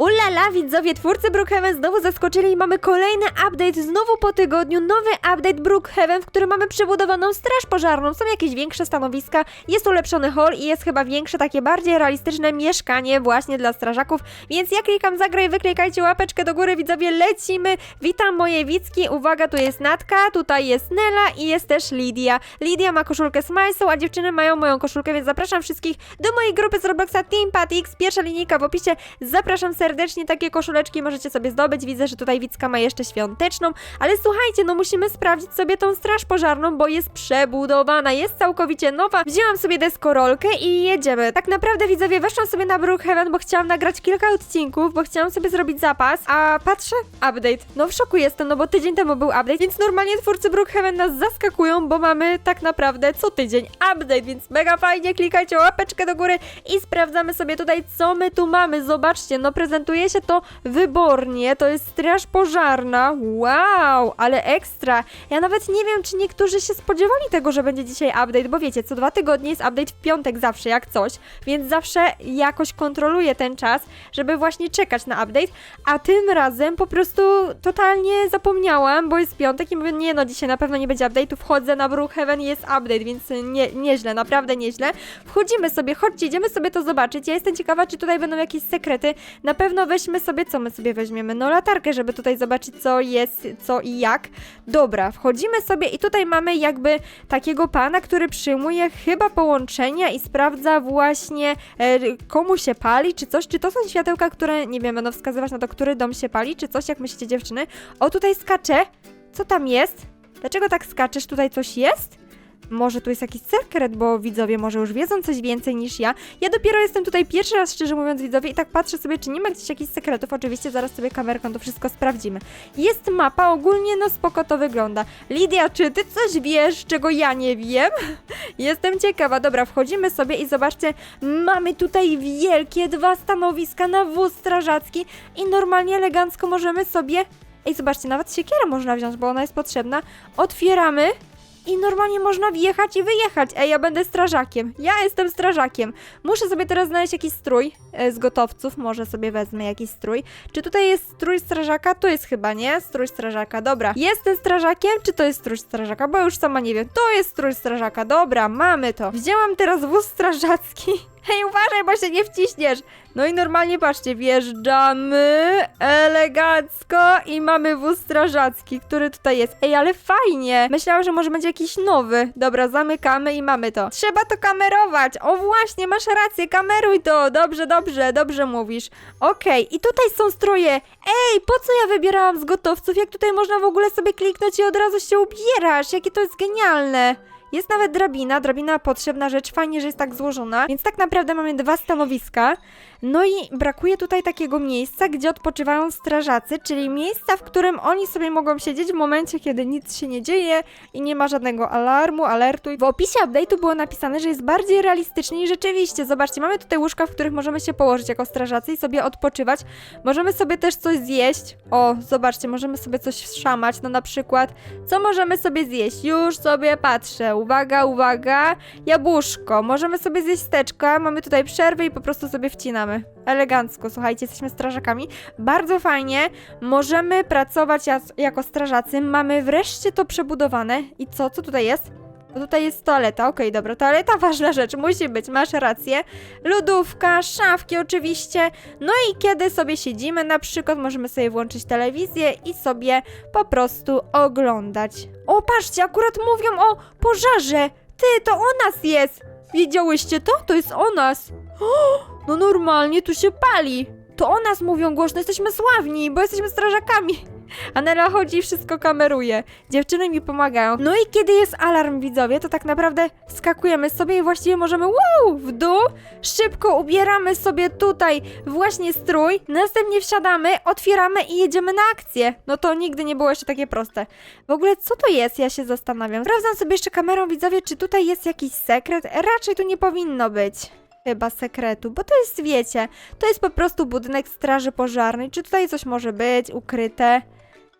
Hola Ulala, widzowie, twórcy Brookhaven znowu zaskoczyli i mamy kolejny update, znowu po tygodniu, nowy update Brookhaven, w którym mamy przebudowaną straż pożarną, są jakieś większe stanowiska, jest ulepszony hall i jest chyba większe, takie bardziej realistyczne mieszkanie właśnie dla strażaków, więc ja klikam zagraj, wyklikajcie łapeczkę do góry, widzowie, lecimy, witam moje widzki, uwaga, tu jest Natka, tutaj jest Nela i jest też Lidia. Lidia ma koszulkę Smilesą, a dziewczyny mają moją koszulkę, więc zapraszam wszystkich do mojej grupy z Robloxa Team Patix, pierwsza linijka w opisie, zapraszam serdecznie, takie koszuleczki możecie sobie zdobyć, widzę, że tutaj Wicka ma jeszcze świąteczną, ale słuchajcie, no musimy sprawdzić sobie tą straż pożarną, bo jest przebudowana, jest całkowicie nowa, wzięłam sobie deskorolkę i jedziemy. Tak naprawdę, widzowie, weszłam sobie na Brookhaven, bo chciałam nagrać kilka odcinków, bo chciałam sobie zrobić zapas, a patrzę, update. No w szoku jestem, no bo tydzień temu był update, więc normalnie twórcy Brookhaven nas zaskakują, bo mamy tak naprawdę co tydzień update, więc mega fajnie, klikajcie łapeczkę do góry i sprawdzamy sobie tutaj, co my tu mamy. Zobaczcie, no prezentuje się to wybornie, to jest straż pożarna, wow, ale ekstra. Ja nawet nie wiem, czy niektórzy się spodziewali tego, że będzie dzisiaj update, bo wiecie, co dwa tygodnie jest update w piątek zawsze, jak coś, więc zawsze jakoś kontroluję ten czas, żeby właśnie czekać na update, a tym razem po prostu totalnie zapomniałam, bo jest piątek i mówię, nie no, dzisiaj na pewno nie będzie update'u, wchodzę na Brookhaven jest update, więc nie, nieźle, naprawdę nieźle. Wchodzimy sobie, chodźcie, idziemy sobie to zobaczyć, ja jestem ciekawa, czy tutaj będą jakieś sekrety, na pewno weźmy sobie, co my sobie weźmiemy, no latarkę, żeby tutaj zobaczyć, co jest, co i jak. Dobra, wchodzimy sobie i tutaj mamy jakby takiego pana, który przyjmuje chyba połączenia i sprawdza właśnie e, komu się pali, czy coś, czy to są światełka, które, nie wiem, będą wskazywać na to, który dom się pali, czy coś, jak myślicie dziewczyny? O, tutaj skacze, co tam jest? Dlaczego tak skaczesz? Tutaj coś jest? Może tu jest jakiś sekret, bo widzowie może już wiedzą coś więcej niż ja. Ja dopiero jestem tutaj pierwszy raz, szczerze mówiąc, widzowie, i tak patrzę sobie, czy nie ma gdzieś jakichś sekretów. Oczywiście zaraz sobie kamerką to wszystko sprawdzimy. Jest mapa, ogólnie no spoko to wygląda. Lidia, czy ty coś wiesz, czego ja nie wiem? Jestem ciekawa. Dobra, wchodzimy sobie i zobaczcie, mamy tutaj wielkie dwa stanowiska na wóz strażacki i normalnie elegancko możemy sobie... Ej, zobaczcie, nawet siekierę można wziąć, bo ona jest potrzebna. Otwieramy i normalnie można wjechać i wyjechać. Ej, ja będę strażakiem. Ja jestem strażakiem. Muszę sobie teraz znaleźć jakiś strój e, z gotowców. Może sobie wezmę jakiś strój. Czy tutaj jest strój strażaka? To jest chyba, nie? Strój strażaka, dobra. Jestem strażakiem, czy to jest strój strażaka? Bo już sama nie wiem. To jest strój strażaka, dobra, mamy to. Wzięłam teraz wóz strażacki. Hej, uważaj, bo się nie wciśniesz. No i normalnie patrzcie, wjeżdżamy elegancko i mamy wóz strażacki, który tutaj jest. Ej, ale fajnie. Myślałam, że może będzie jakiś nowy. Dobra, zamykamy i mamy to. Trzeba to kamerować. O właśnie, masz rację, kameruj to. Dobrze, dobrze, dobrze mówisz. Okej, i tutaj są stroje. Ej, po co ja wybierałam z gotowców, jak tutaj można w ogóle sobie kliknąć i od razu się ubierasz? Jakie to jest genialne. Jest nawet drabina, drabina potrzebna rzecz, fajnie, że jest tak złożona, więc tak naprawdę mamy dwa stanowiska. No i brakuje tutaj takiego miejsca, gdzie odpoczywają strażacy, czyli miejsca, w którym oni sobie mogą siedzieć w momencie, kiedy nic się nie dzieje i nie ma żadnego alarmu, alertu. W opisie update'u było napisane, że jest bardziej realistycznie i rzeczywiście, zobaczcie, mamy tutaj łóżka, w których możemy się położyć jako strażacy i sobie odpoczywać. Możemy sobie też coś zjeść. O, zobaczcie, możemy sobie coś szamać, no na przykład, co możemy sobie zjeść? Już sobie patrzę. Uwaga, uwaga. Jabłuszko. Możemy sobie zjeść steczka. Mamy tutaj przerwę i po prostu sobie wcinamy. Elegancko, słuchajcie, jesteśmy strażakami. Bardzo fajnie. Możemy pracować jako strażacy. Mamy wreszcie to przebudowane. I co? Co tutaj jest? O, tutaj jest toaleta, okej, dobra, toaleta ważna rzecz, musi być, masz rację. Lodówka, szafki oczywiście. No i kiedy sobie siedzimy, na przykład możemy sobie włączyć telewizję i sobie po prostu oglądać. O, patrzcie, akurat mówią o pożarze. Ty, to o nas jest. Wiedziałyście to? To jest o nas. no normalnie tu się pali. To o nas mówią głośno, jesteśmy sławni, bo jesteśmy strażakami. Anela chodzi i wszystko kameruje. Dziewczyny mi pomagają. No i kiedy jest alarm, widzowie, to tak naprawdę skakujemy sobie i właściwie możemy wow, w dół, szybko ubieramy sobie tutaj właśnie strój, następnie wsiadamy, otwieramy i jedziemy na akcję. No to nigdy nie było jeszcze takie proste. W ogóle co to jest, ja się zastanawiam. Sprawdzam sobie jeszcze kamerą, widzowie, czy tutaj jest jakiś sekret. Raczej tu nie powinno być chyba sekretu, bo to jest, wiecie, to jest po prostu budynek straży pożarnej. Czy tutaj coś może być ukryte?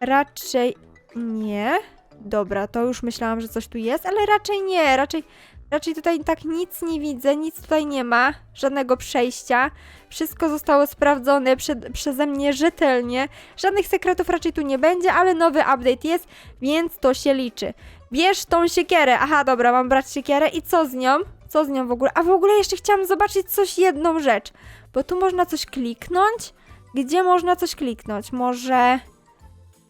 Raczej nie. Dobra, to już myślałam, że coś tu jest, ale raczej nie, raczej Raczej tutaj tak nic nie widzę, nic tutaj nie ma, żadnego przejścia. Wszystko zostało sprawdzone przed, przeze mnie rzetelnie. Żadnych sekretów raczej tu nie będzie, ale nowy update jest, więc to się liczy. Bierz tą siekierę. Aha, dobra, mam brać siekierę i co z nią? Co z nią w ogóle? A w ogóle jeszcze chciałam zobaczyć coś, jedną rzecz. Bo tu można coś kliknąć. Gdzie można coś kliknąć? Może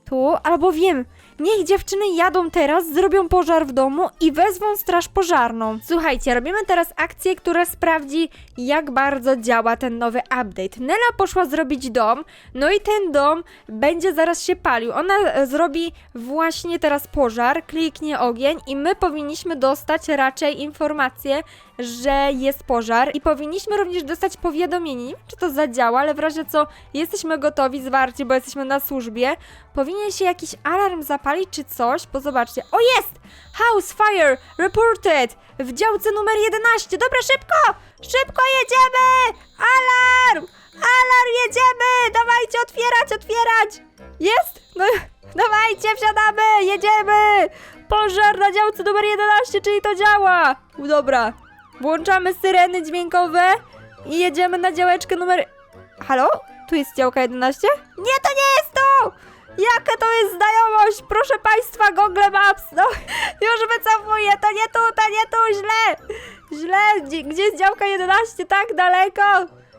tu? Albo wiem. Niech dziewczyny jadą teraz, zrobią pożar w domu i wezwą straż pożarną. Słuchajcie, robimy teraz akcję, która sprawdzi, jak bardzo działa ten nowy update. Nela poszła zrobić dom, no i ten dom będzie zaraz się palił. Ona e, zrobi właśnie teraz pożar, kliknie ogień i my powinniśmy dostać raczej informację, że jest pożar i powinniśmy również dostać powiadomienie. Nie wiem, czy to zadziała, ale w razie co jesteśmy gotowi, zwarci, bo jesteśmy na służbie. Powinien się jakiś alarm zapalić czy coś, bo zobaczcie. O jest! House fire reported w działce numer 11. Dobra, szybko! Szybko jedziemy! Alarm! Alarm, jedziemy! Dawajcie, otwierać, otwierać! Jest? No, dawajcie, wsiadamy, jedziemy! Pożar na działce numer 11, czyli to działa! Dobra, włączamy syreny dźwiękowe i jedziemy na działeczkę numer... Halo? Tu jest działka 11? Nie, to nie jest tu! Jaka to jest znajomość? Proszę Państwa, Google Maps! No, już wycofuję, to nie tu, to nie tu, źle! Źle, gdzie jest działka 11? Tak daleko?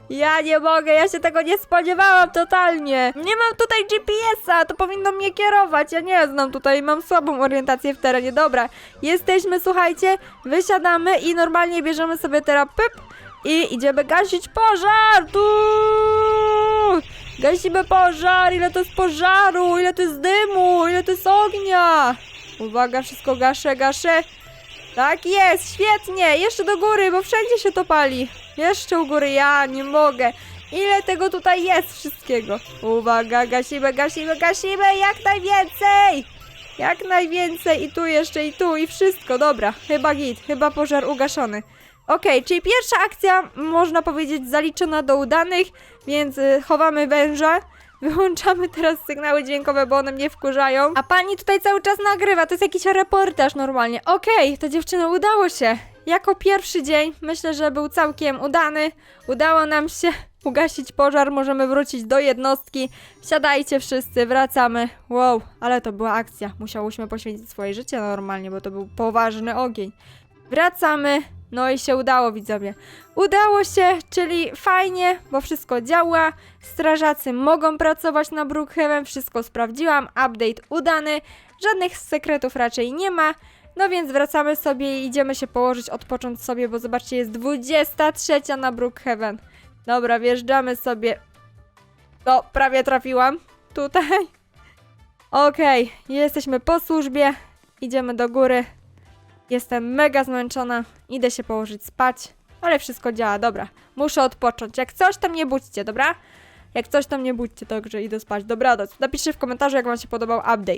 Ja nie mogę, ja się tego nie spodziewałam totalnie. Nie mam tutaj GPS-a, to powinno mnie kierować. Ja nie znam tutaj, mam słabą orientację w terenie. Dobra, jesteśmy, słuchajcie, wysiadamy i normalnie bierzemy sobie teraz pyp i idziemy gasić pożar. Tu! Gasimy pożar, ile to jest pożaru, ile to jest dymu, ile to jest ognia. Uwaga, wszystko gaszę, gaszę. Tak jest, świetnie, jeszcze do góry, bo wszędzie się to pali. Jeszcze u góry, ja nie mogę. Ile tego tutaj jest wszystkiego? Uwaga, gasimy, gasimy, gasimy, jak najwięcej! Jak najwięcej i tu jeszcze, i tu, i wszystko, dobra. Chyba git, chyba pożar ugaszony. Okej, czyli pierwsza akcja, można powiedzieć, zaliczona do udanych, więc y, chowamy węża. Wyłączamy teraz sygnały dźwiękowe, bo one mnie wkurzają. A pani tutaj cały czas nagrywa, to jest jakiś reportaż normalnie. Okej, to dziewczyny udało się. Jako pierwszy dzień myślę, że był całkiem udany. Udało nam się ugasić pożar, możemy wrócić do jednostki. Siadajcie wszyscy, wracamy. Wow, ale to była akcja. Musiałyśmy poświęcić swoje życie normalnie, bo to był poważny ogień. Wracamy. No i się udało, widzowie. Udało się, czyli fajnie, bo wszystko działa. Strażacy mogą pracować na Brookhaven, wszystko sprawdziłam. Update udany, żadnych sekretów raczej nie ma. No więc wracamy sobie i idziemy się położyć, odpocząć sobie, bo zobaczcie, jest 23 na Brookhaven. Dobra, wjeżdżamy sobie. O, prawie trafiłam. Tutaj. Okej, jesteśmy po służbie. Idziemy do góry. Jestem mega zmęczona. Idę się położyć spać. Ale wszystko działa, dobra. Muszę odpocząć. Jak coś, to mnie budźcie, dobra? Jak coś, to mnie budźcie, także idę spać. Dobranoc. Napiszcie w komentarzu, jak wam się podobał update.